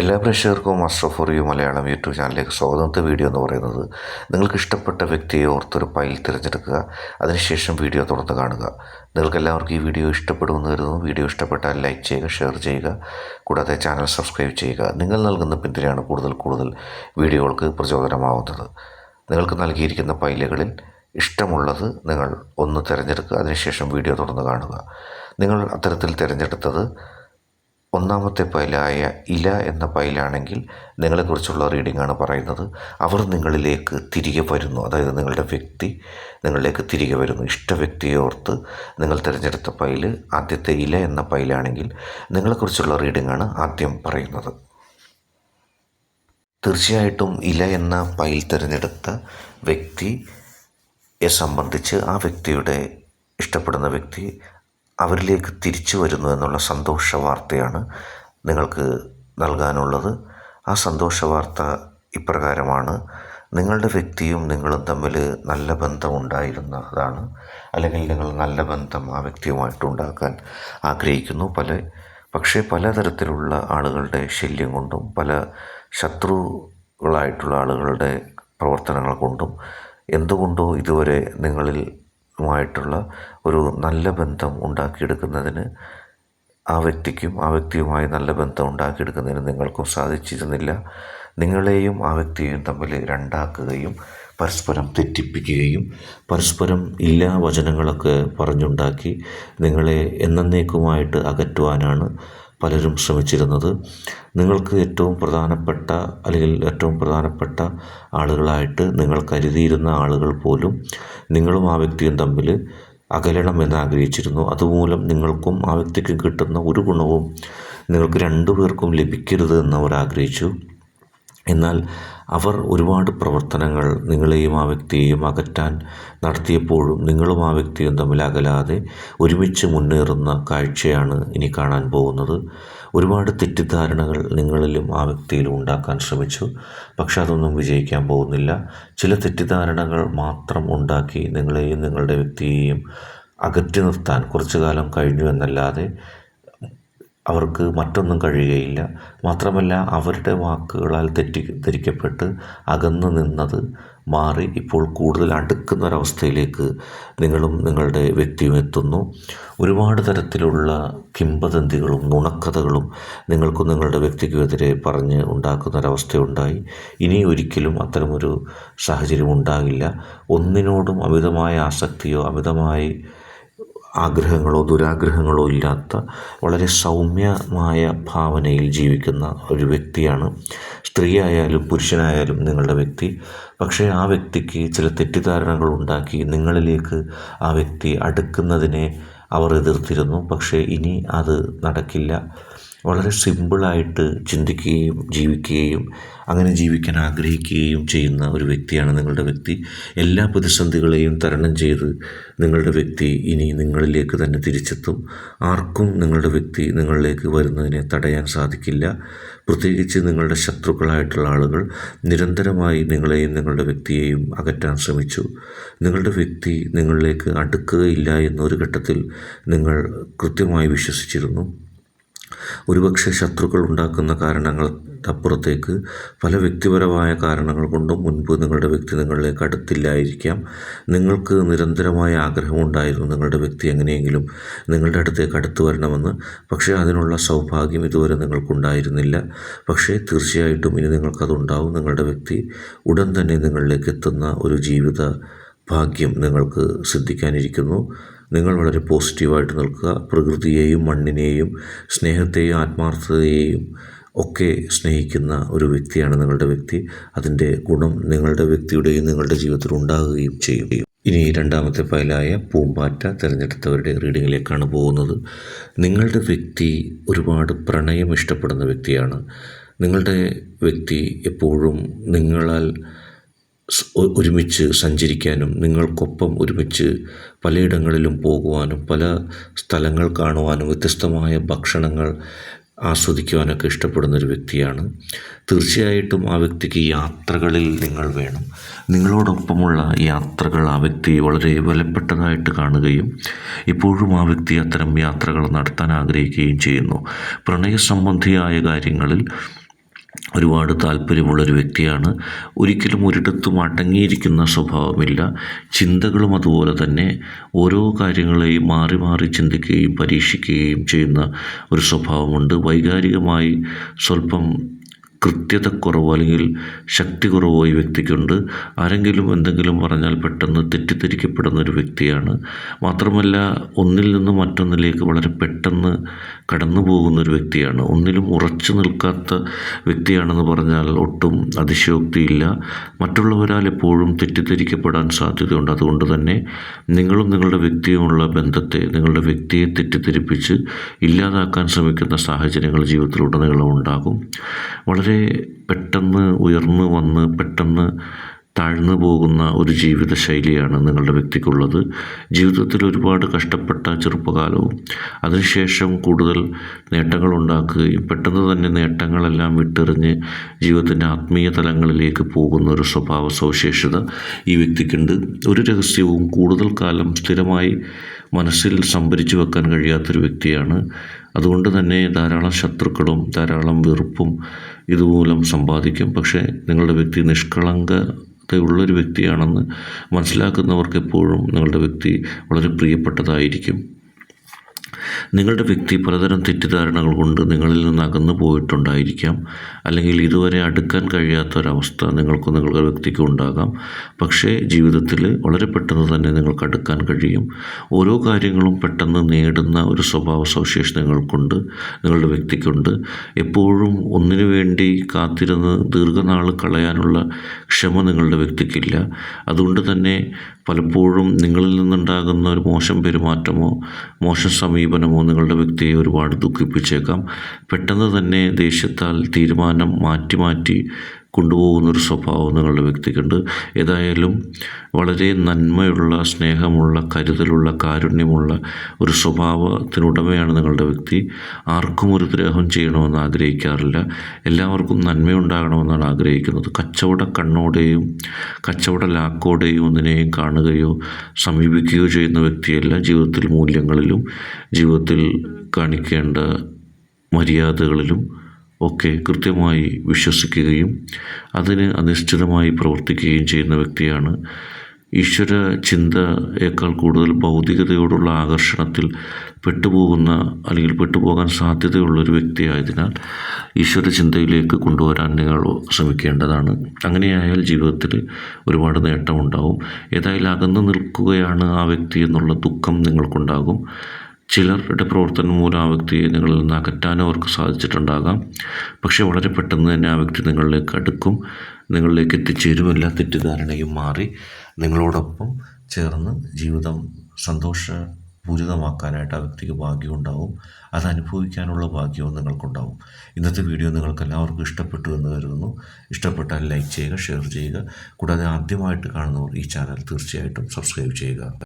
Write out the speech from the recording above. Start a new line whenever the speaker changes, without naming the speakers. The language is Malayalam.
എല്ലാ പ്രേക്ഷകർക്കും master for you Malayalam YouTube ചാനലിലേക്ക് സ്വാഗതത്തെ വീഡിയോ എന്ന് പറയുന്നത് നിങ്ങൾക്ക് ഇഷ്ടപ്പെട്ട വ്യക്തിയെ ഓർത്തൊരു ഫയൽ തിരഞ്ഞെടുക്കുക അതിനുശേഷം വീഡിയോ തുറന്ന് കാണുക. നിങ്ങൾക്ക് എല്ലാവർക്കും ഈ വീഡിയോ ഇഷ്ടപ്പെടുമെന്ന് കരുതുന്നു. വീഡിയോ ഇഷ്ടപ്പെട്ടാൽ ലൈക്ക് ചെയ്യുക ഷെയർ ചെയ്യുക കൂടാതെ ചാനൽ സബ്സ്ക്രൈബ് ചെയ്യുക. നിങ്ങൾ നൽകുന്ന പിന്തുണയാണ് കൂടുതൽ കൂടുതൽ വീഡിയോകൾക്ക് പ്രചോദനമാവുന്നത്. നിങ്ങൾക്ക് നൽകിയിരിക്കുന്ന ഫയലുകളിൽ ഇഷ്ടമുള്ളത് നിങ്ങൾ ഒന്ന് തിരഞ്ഞെടുക്കുക അതിനുശേഷം വീഡിയോ തുറന്ന് കാണുക. നിങ്ങൾ അത്തരത്തിൽ തിരഞ്ഞെടുത്തത് ഒന്നാമത്തെ പൈലായ ഇല എന്ന പൈലാണെങ്കിൽ നിങ്ങളെക്കുറിച്ചുള്ള റീഡിംഗ് ആണ് പറയുന്നത്. അവർ നിങ്ങളിലേക്ക് തിരികെ വരുന്നു. അതായത് നിങ്ങളുടെ വ്യക്തി നിങ്ങളിലേക്ക് തിരികെ വരുന്നു. ഇഷ്ട വ്യക്തിയോർത്ത് നിങ്ങൾ തിരഞ്ഞെടുത്ത പൈൽ ആദ്യത്തെ ഇല എന്ന പൈലാണെങ്കിൽ നിങ്ങളെക്കുറിച്ചുള്ള റീഡിംഗ് ആണ് ആദ്യം പറയുന്നത്. തീർച്ചയായിട്ടും ഇല എന്ന പൈൽ തിരഞ്ഞെടുത്ത വ്യക്തിയെ സംബന്ധിച്ച് ആ വ്യക്തിയുടെ ഇഷ്ടപ്പെടുന്ന വ്യക്തി അവരിലേക്ക് തിരിച്ചു വരുന്നു എന്നുള്ള സന്തോഷ വാർത്തയാണ് നിങ്ങൾക്ക് നൽകാനുള്ളത്. ആ സന്തോഷ വാർത്ത ഇപ്രകാരമാണ്. നിങ്ങളുടെ വ്യക്തിയും നിങ്ങളും തമ്മിൽ നല്ല ബന്ധം ഉണ്ടായിരുന്നതാണ്. അല്ലെങ്കിൽ നിങ്ങൾ നല്ല ബന്ധം ആ വ്യക്തിയുമായിട്ട് ഉണ്ടാക്കാൻ ആഗ്രഹിക്കുന്നു. പല പക്ഷേ പലതരത്തിലുള്ള ആളുകളുടെ ശല്യം കൊണ്ടും പല ശത്രുക്കളായിട്ടുള്ള ആളുകളുടെ പ്രവർത്തനങ്ങൾ കൊണ്ടും എന്തുകൊണ്ടോ ഇതുവരെ നിങ്ങളിൽ മായിട്ടുള്ള ഒരു നല്ല ബന്ധം ഉണ്ടാക്കിയെടുക്കുന്നതിന് ആ വ്യക്തിക്കും ആ വ്യക്തിയുമായി നല്ല ബന്ധം ഉണ്ടാക്കിയെടുക്കുന്നതിന് നിങ്ങൾക്കും സാധിച്ചിരുന്നില്ല. നിങ്ങളെയും ആ വ്യക്തിയെയും തമ്മിൽ രണ്ടാക്കുകയും പരസ്പരം തെറ്റിപ്പിക്കുകയും പരസ്പരം ഇല്ലാ വചനങ്ങളൊക്കെ പറഞ്ഞുണ്ടാക്കി നിങ്ങളെ എന്നേക്കുമായിട്ട് അകറ്റുവാനാണ് പലരും ശ്രമിച്ചിരുന്നത്. നിങ്ങൾക്ക് ഏറ്റവും പ്രധാനപ്പെട്ട അല്ലെങ്കിൽ ഏറ്റവും പ്രധാനപ്പെട്ട ആളുകളായിട്ട് നിങ്ങൾ കരുതിയിരുന്ന ആളുകൾ പോലും നിങ്ങളും ആ വ്യക്തിയും തമ്മിൽ അകലണം ആഗ്രഹിച്ചിരുന്നു. അതുമൂലം നിങ്ങൾക്കും ആ വ്യക്തിക്കും കിട്ടുന്ന ഒരു ഗുണവും നിങ്ങൾക്ക് രണ്ടു പേർക്കും ലഭിക്കരുത് എന്നവർ ആഗ്രഹിച്ചു. എന്നാൽ അവർ ഒരുപാട് പ്രവർത്തനങ്ങൾ നിങ്ങളെയും ആ വ്യക്തിയെയും അകറ്റാൻ നടത്തിയപ്പോഴും നിങ്ങളും ആ വ്യക്തിയും തമ്മിൽ അകലാതെ ഒരുമിച്ച് മുന്നേറുന്ന കാഴ്ചയാണ് ഇനി കാണാൻ പോകുന്നത്. ഒരുപാട് തെറ്റിദ്ധാരണകൾ നിങ്ങളിലും ആ വ്യക്തിയിലും ഉണ്ടാക്കാൻ ശ്രമിച്ചു. പക്ഷെ അതൊന്നും വിജയിക്കാൻ പോകുന്നില്ല. ചില തെറ്റിദ്ധാരണകൾ മാത്രം ഉണ്ടാക്കി നിങ്ങളെയും നിങ്ങളുടെ വ്യക്തിയെയും അകറ്റി നിർത്താൻ കുറച്ചു കാലം കഴിഞ്ഞു എന്നല്ലാതെ അവർക്ക് മറ്റൊന്നും കഴിയുകയില്ല. മാത്രമല്ല അവരുടെ വാക്കുകളാൽ തെറ്റി തെറ്റിദ്ധരിക്കപ്പെട്ട് അകന്ന് നിന്നത് മാറി ഇപ്പോൾ കൂടുതൽ അടുക്കുന്ന ഒരവസ്ഥയിലേക്ക് നിങ്ങളും നിങ്ങളുടെ വ്യക്തിയും എത്തുന്നു. ഒരുപാട് തരത്തിലുള്ള കിംബദന്തികളും നുണക്കഥകളും നിങ്ങൾക്കും നിങ്ങളുടെ വ്യക്തിക്കും എതിരെ പറഞ്ഞ് ഉണ്ടാക്കുന്ന ഒരവസ്ഥയുണ്ടായി ഇനി ഒരിക്കലും അത്തരമൊരു സാഹചര്യം ഉണ്ടാകില്ല. ഒന്നിനോടും അമിതമായ ആസക്തിയോ അമിതമായി ആഗ്രഹങ്ങളോ ദുരാഗ്രഹങ്ങളോ ഇല്ലാത്ത വളരെ സൗമ്യമായ ഭാവനയിൽ ജീവിക്കുന്ന ഒരു വ്യക്തിയാണ്. സ്ത്രീയായാലും പുരുഷനായാലും നിങ്ങളുടെ വ്യക്തി. പക്ഷേ ആ വ്യക്തിക്ക് ചില തെറ്റിദ്ധാരണകൾ ഉണ്ടാക്കി നിങ്ങളിലേക്ക് ആ വ്യക്തി അടുക്കുന്നതിനെ അവർ എതിർത്തിരുന്നു. പക്ഷേ ഇനി അത് നടക്കില്ല. വളരെ സിമ്പിളായിട്ട് ചിന്തിക്കുകയും ജീവിക്കുകയും അങ്ങനെ ജീവിക്കാൻ ആഗ്രഹിക്കുകയും ചെയ്യുന്ന ഒരു വ്യക്തിയാണ് നിങ്ങളുടെ വ്യക്തി. എല്ലാ പ്രതിസന്ധികളെയും തരണം ചെയ്ത് നിങ്ങളുടെ വ്യക്തി ഇനി നിങ്ങളിലേക്ക് തന്നെ തിരിച്ചെത്തും. ആർക്കും നിങ്ങളുടെ വ്യക്തി നിങ്ങളിലേക്ക് വരുന്നതിനെ തടയാൻ സാധിക്കില്ല. പ്രത്യേകിച്ച് നിങ്ങളുടെ ശത്രുക്കളായിട്ടുള്ള ആളുകൾ നിരന്തരമായി നിങ്ങളെയും നിങ്ങളുടെ വ്യക്തിയെയും അകറ്റാൻ ശ്രമിച്ചു. നിങ്ങളുടെ വ്യക്തി നിങ്ങളിലേക്ക് അടുക്കുകയില്ല എന്നൊരു ഘട്ടത്തിൽ നിങ്ങൾ കൃത്യമായി വിശ്വസിച്ചിരുന്നു. ഒരുപക്ഷെ ശത്രുക്കൾ ഉണ്ടാക്കുന്ന കാരണങ്ങൾ അപ്പുറത്തേക്ക് പല വ്യക്തിപരമായ കാരണങ്ങൾ കൊണ്ടും മുൻപ് നിങ്ങളുടെ വ്യക്തി നിങ്ങളിലേക്ക് അടുത്തില്ലായിരിക്കാം. നിങ്ങൾക്ക് നിരന്തരമായ ആഗ്രഹമുണ്ടായിരുന്നു നിങ്ങളുടെ വ്യക്തി എങ്ങനെയെങ്കിലും നിങ്ങളുടെ അടുത്തേക്ക് അടുത്തു വരണമെന്ന്. പക്ഷേ അതിനുള്ള സൗഭാഗ്യം ഇതുവരെ നിങ്ങൾക്കുണ്ടായിരുന്നില്ല. പക്ഷേ തീർച്ചയായിട്ടും ഇനി നിങ്ങൾക്കതുണ്ടാവും. നിങ്ങളുടെ വ്യക്തി ഉടൻ തന്നെ നിങ്ങളിലേക്ക് എത്തുന്ന ഒരു ജീവിത ഭാഗ്യം നിങ്ങൾക്ക് സിദ്ധിക്കാനിരിക്കുന്നു. നിങ്ങൾ വളരെ പോസിറ്റീവായിട്ട് നിൽക്കുക. പ്രകൃതിയെയും മണ്ണിനെയും സ്നേഹത്തെയും ആത്മാർത്ഥതയെയും ഒക്കെ സ്നേഹിക്കുന്ന ഒരു വ്യക്തിയാണ് നിങ്ങളുടെ വ്യക്തി. അതിന്റെ ഗുണം നിങ്ങളുടെ വ്യക്തിയുടെയും നിങ്ങളുടെ ജീവിതത്തിൽ ഉണ്ടാകുകയും ചെയ്യും. ഇനി രണ്ടാമത്തെ ഫയലായ പൂമ്പാറ്റ തിരഞ്ഞെടുത്തവരുടെ റീഡിങ്ങിലേക്കാണ് പോകുന്നത്. നിങ്ങളുടെ വ്യക്തി ഒരുപാട് പ്രണയം ഇഷ്ടപ്പെടുന്ന വ്യക്തിയാണ്. നിങ്ങളുടെ വ്യക്തി എപ്പോഴും നിങ്ങളാൽ ഒരുമിച്ച് സഞ്ചരിക്കാനും നിങ്ങൾക്കൊപ്പം ഒരുമിച്ച് പലയിടങ്ങളിലും പോകുവാനും പല സ്ഥലങ്ങൾ കാണുവാനും വ്യത്യസ്തമായ ഭക്ഷണങ്ങൾ ആസ്വദിക്കുവാനൊക്കെ ഇഷ്ടപ്പെടുന്ന ഒരു വ്യക്തിയാണ്. തീർച്ചയായിട്ടും ആ വ്യക്തിക്ക് യാത്രകളിൽ നിങ്ങൾ വേണം. നിങ്ങളോടൊപ്പമുള്ള യാത്രകൾ ആ വ്യക്തി വളരെ വിലപ്പെട്ടതായിട്ട് കാണുകയും ഇപ്പോഴും ആ വ്യക്തി അത്തരം യാത്രകൾ നടത്താൻ ആഗ്രഹിക്കുകയും ചെയ്യുന്നു. പ്രണയ സംബന്ധിയായ കാര്യങ്ങളിൽ ഒരുപാട് താല്പര്യമുള്ളൊരു വ്യക്തിയാണ്. ഒരിക്കലും ഒരിടത്തും അടങ്ങിയിരിക്കുന്ന സ്വഭാവമില്ല. ചിന്തകളും അതുപോലെ തന്നെ ഓരോ കാര്യങ്ങളെയും മാറി മാറി ചിന്തിക്കുകയും പരീക്ഷിക്കുകയും ചെയ്യുന്ന ഒരു സ്വഭാവമുണ്ട്. വൈകാരികമായി സ്വല്പം കൃത്യതക്കുറവോ അല്ലെങ്കിൽ ശക്തി കുറവോ ഈ വ്യക്തിക്കുണ്ട്. ആരെങ്കിലും എന്തെങ്കിലും പറഞ്ഞാൽ പെട്ടെന്ന് തെറ്റിദ്ധരിക്കപ്പെടുന്ന ഒരു വ്യക്തിയാണ്. മാത്രമല്ല ഒന്നിൽ നിന്ന് മറ്റൊന്നിലേക്ക് വളരെ പെട്ടെന്ന് കടന്നു പോകുന്ന ഒരു വ്യക്തിയാണ്. ഒന്നിലും ഉറച്ചു നിൽക്കാത്ത വ്യക്തിയാണെന്ന് പറഞ്ഞാൽ ഒട്ടും അതിശയോക്തിയില്ല. മറ്റുള്ളവരാൽ എപ്പോഴും തെറ്റിദ്ധരിക്കപ്പെടാൻ സാധ്യതയുണ്ട്. അതുകൊണ്ട് തന്നെ നിങ്ങളും നിങ്ങളുടെ വ്യക്തിയുമുള്ള ബന്ധത്തെ നിങ്ങളുടെ വ്യക്തിയെ തെറ്റിദ്ധരിപ്പിച്ച് ഇല്ലാതാക്കാൻ ശ്രമിക്കുന്ന സാഹചര്യങ്ങൾ ജീവിതത്തിലുടനീളം ഉണ്ടാകും. വളരെ പെട്ടെന്ന് ഉയർന്ന് വന്ന് പെട്ടെന്ന് താഴ്ന്നു പോകുന്ന ഒരു ജീവിത ശൈലിയാണ് നിങ്ങളുടെ വ്യക്തിക്കുള്ളത്. ജീവിതത്തിൽ ഒരുപാട് കഷ്ടപ്പെട്ട ചെറുപ്പകാലവും അതിനുശേഷം കൂടുതൽ നേട്ടങ്ങൾ ഉണ്ടാക്കുകയും പെട്ടെന്ന് തന്നെ നേട്ടങ്ങളെല്ലാം വിട്ടെറിഞ്ഞ് ജീവിതത്തിന്റെ ആത്മീയ തലങ്ങളിലേക്ക് പോകുന്ന ഒരു സ്വഭാവ സവിശേഷത ഈ വ്യക്തിക്കുണ്ട്. ഒരു രഹസ്യവും കൂടുതൽ കാലം സ്ഥിരമായി മനസ്സിൽ സംഭരിച്ചു വെക്കാൻ കഴിയാത്തൊരു വ്യക്തിയാണ്. അതുകൊണ്ട് തന്നെ ധാരാളം ശത്രുക്കളും ധാരാളം വെറുപ്പും ഇതുമൂലം സമ്പാദിക്കും. പക്ഷേ നിങ്ങളുടെ വ്യക്തി നിഷ്കളങ്ക ഉള്ളൊരു വ്യക്തിയാണെന്ന് മനസ്സിലാക്കുന്നവർക്ക് എപ്പോഴും നിങ്ങളുടെ വ്യക്തി വളരെ പ്രിയപ്പെട്ടതായിരിക്കും. നിങ്ങളുടെ വ്യക്തി പലതരം തെറ്റിദ്ധാരണകൾ കൊണ്ട് നിങ്ങളിൽ നിന്ന് അകന്നു പോയിട്ടുണ്ടായിരിക്കാം. അല്ലെങ്കിൽ ഇതുവരെ അടുക്കാൻ കഴിയാത്ത ഒരവസ്ഥ നിങ്ങൾക്കും നിങ്ങളുടെ വ്യക്തിക്കും ഉണ്ടാകാം. പക്ഷേ ജീവിതത്തിൽ വളരെ പെട്ടെന്ന് തന്നെ നിങ്ങൾക്ക് അടുക്കാൻ കഴിയും. ഓരോ കാര്യങ്ങളും പെട്ടെന്ന് നേടുന്ന ഒരു സ്വഭാവ സവിശേഷത നിങ്ങൾക്കുണ്ട് നിങ്ങളുടെ വ്യക്തിക്കുണ്ട്. എപ്പോഴും ഒന്നിനു വേണ്ടി കാത്തിരുന്ന് ദീർഘനാൾ കളയാനുള്ള ക്ഷമ നിങ്ങളുടെ വ്യക്തിക്കില്ല. അതുകൊണ്ട് തന്നെ പലപ്പോഴും നിങ്ങളിൽ നിന്നുണ്ടാകുന്ന ഒരു മോശം പെരുമാറ്റമോ മോശം സമീപനമോ നിങ്ങളുടെ വ്യക്തിയെ ഒരുപാട് ദുഃഖിപ്പിച്ചേക്കാം. പെട്ടെന്ന് തന്നെ ദേഷ്യത്താൽ തീരുമാനം മാറ്റി മാറ്റി കൊണ്ടുപോകുന്ന ഒരു സ്വഭാവം നിങ്ങളുടെ വ്യക്തിക്കുണ്ട്. ഏതായാലും വളരെ നന്മയുള്ള സ്നേഹമുള്ള കരുതലുള്ള കാരുണ്യമുള്ള ഒരു സ്വഭാവത്തിനുടമയാണ് നിങ്ങളുടെ വ്യക്തി. ആർക്കും ഒരു ദ്രോഹം ചെയ്യണമെന്ന് ആഗ്രഹിക്കാറില്ല. എല്ലാവർക്കും നന്മയുണ്ടാകണമെന്നാണ് ആഗ്രഹിക്കുന്നത്. കച്ചവട കണ്ണോടെയും കച്ചവട ലാക്കോടെയും ഒന്നിനെയും കാണുകയോ സമീപിക്കുകയോ ചെയ്യുന്ന വ്യക്തിയല്ല. ജീവിതത്തിൽ മൂല്യങ്ങളിലും ജീവിതത്തിൽ കാണിക്കേണ്ട മര്യാദകളിലും ഒക്കെ കൃത്യമായി വിശ്വസിക്കുകയും അതിന് അനിശ്ചിതമായി പ്രവർത്തിക്കുകയും ചെയ്യുന്ന വ്യക്തിയാണ്. ഈശ്വര ചിന്തയേക്കാൾ കൂടുതൽ ഭൗതികതയോടുള്ള ആകർഷണത്തിൽ പെട്ടുപോകുന്ന അല്ലെങ്കിൽ പെട്ടുപോകാൻ സാധ്യതയുള്ളൊരു വ്യക്തിയായതിനാൽ ഈശ്വര ചിന്തയിലേക്ക് കൊണ്ടുവരാൻ നിങ്ങൾ ശ്രമിക്കേണ്ടതാണ്. അങ്ങനെയായാൽ ജീവിതത്തിൽ ഒരുപാട് നേട്ടമുണ്ടാവും. ഏതായാലും അകന്നു നിൽക്കുകയാണ് ആ വ്യക്തി എന്നുള്ള ദുഃഖം നിങ്ങൾക്കുണ്ടാകും. ചിലരുടെ പ്രവർത്തനം മൂലം ആ വ്യക്തിയെ നിങ്ങളിൽ നിന്ന് അകറ്റാനും അവർക്ക് സാധിച്ചിട്ടുണ്ടാകാം. പക്ഷേ വളരെ പെട്ടെന്ന് തന്നെ ആ വ്യക്തി നിങ്ങളിലേക്ക് അടുക്കും. നിങ്ങളിലേക്ക് എത്തിച്ചേരുമല്ല തെറ്റിദ്ധാരണയും മാറി. നിങ്ങളോടൊപ്പം ചേർന്ന് ജീവിതം സന്തോഷപൂരിതമാക്കാനായിട്ട് ആ വ്യക്തിക്ക് ഭാഗ്യമുണ്ടാവും. അത് അനുഭവിക്കാനുള്ള ഭാഗ്യവും നിങ്ങൾക്കുണ്ടാവും. ഇന്നത്തെ വീഡിയോ നിങ്ങൾക്ക് എല്ലാവർക്കും ഇഷ്ടപ്പെട്ടു എന്ന് കരുതുന്നു. ഇഷ്ടപ്പെട്ടാൽ ലൈക്ക് ചെയ്യുക ഷെയർ ചെയ്യുക. കൂടാതെ ആദ്യമായിട്ട് കാണുന്നവർ ഈ ചാനൽ തീർച്ചയായിട്ടും സബ്സ്ക്രൈബ് ചെയ്യുക.